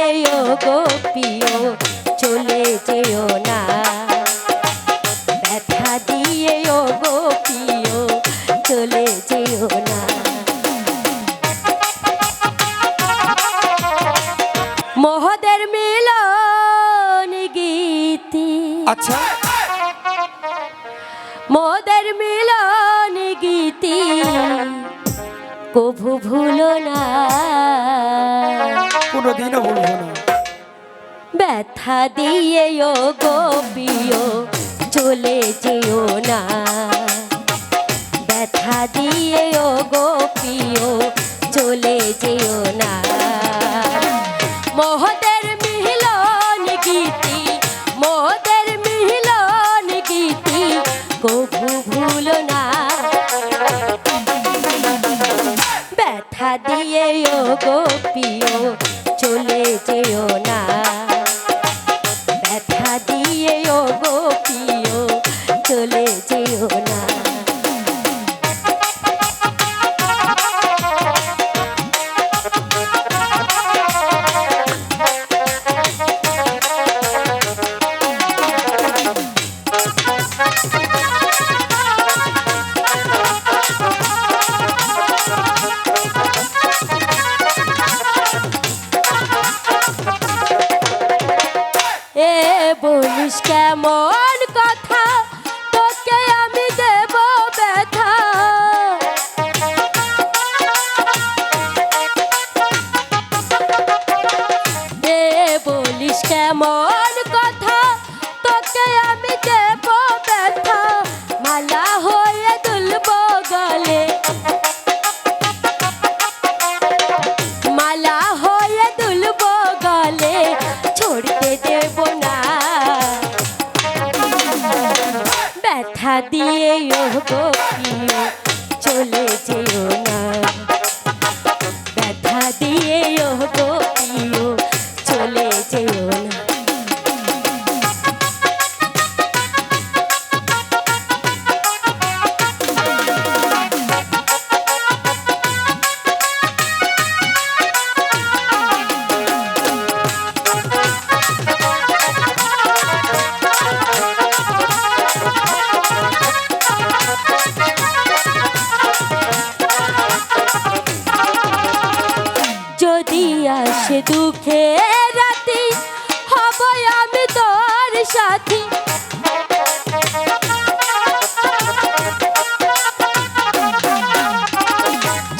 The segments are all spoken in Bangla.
ও গো চলে যেও না। ব্যথা দিয়ে ও গো প্রিয় চলে যেও না। মহদের মিলন গীতি। আচ্ছা। মোদের মিলন গীতি। কভু ভুলো না। কোনোদিনও বলব না। ব্যথা দিয়ে ও গোপিও চলে যেও না। দিয়ে ও গোপিও চলে যেও না ব্যথা দিয়ে ও গোপিও চলে যেও না এ কেমন কথা তোকে আমি দেব ব্যথা। বলিস কেমন দিয়ে ও গো চলে যেও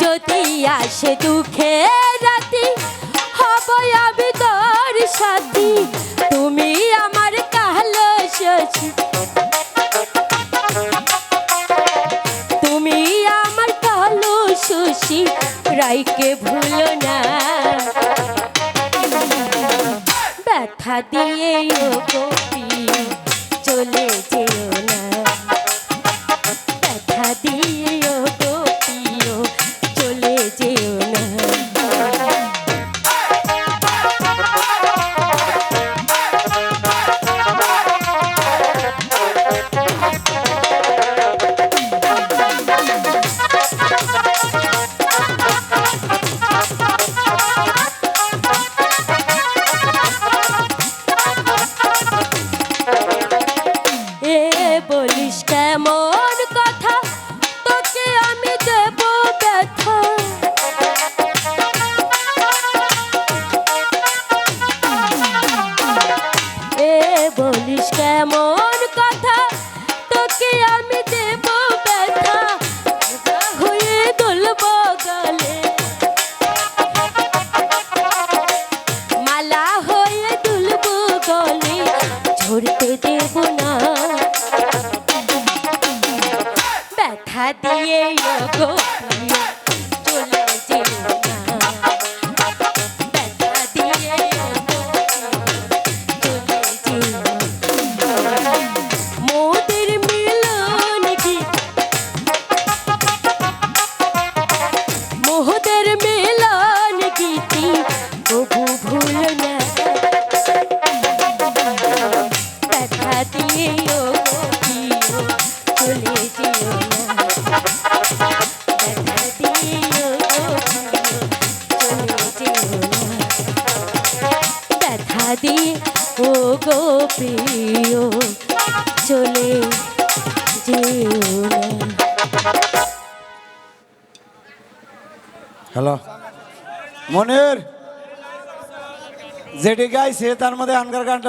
যদি আসে হব তুমি আমার শশী তুমি আমার কালো সুশি রাইকে ভুলো না। ব্যথা দিয়ে চলে যেও না। কেমন কথা? তোকে আমি দেব ব্যথা। হয়ে দুলব গলে। মালা হয়ে দুলব গলে। ঝরতে দেব না। দিয়ে হ্যালো। মনির যেটি গাইছে তার মধ্যে আনকার গানটা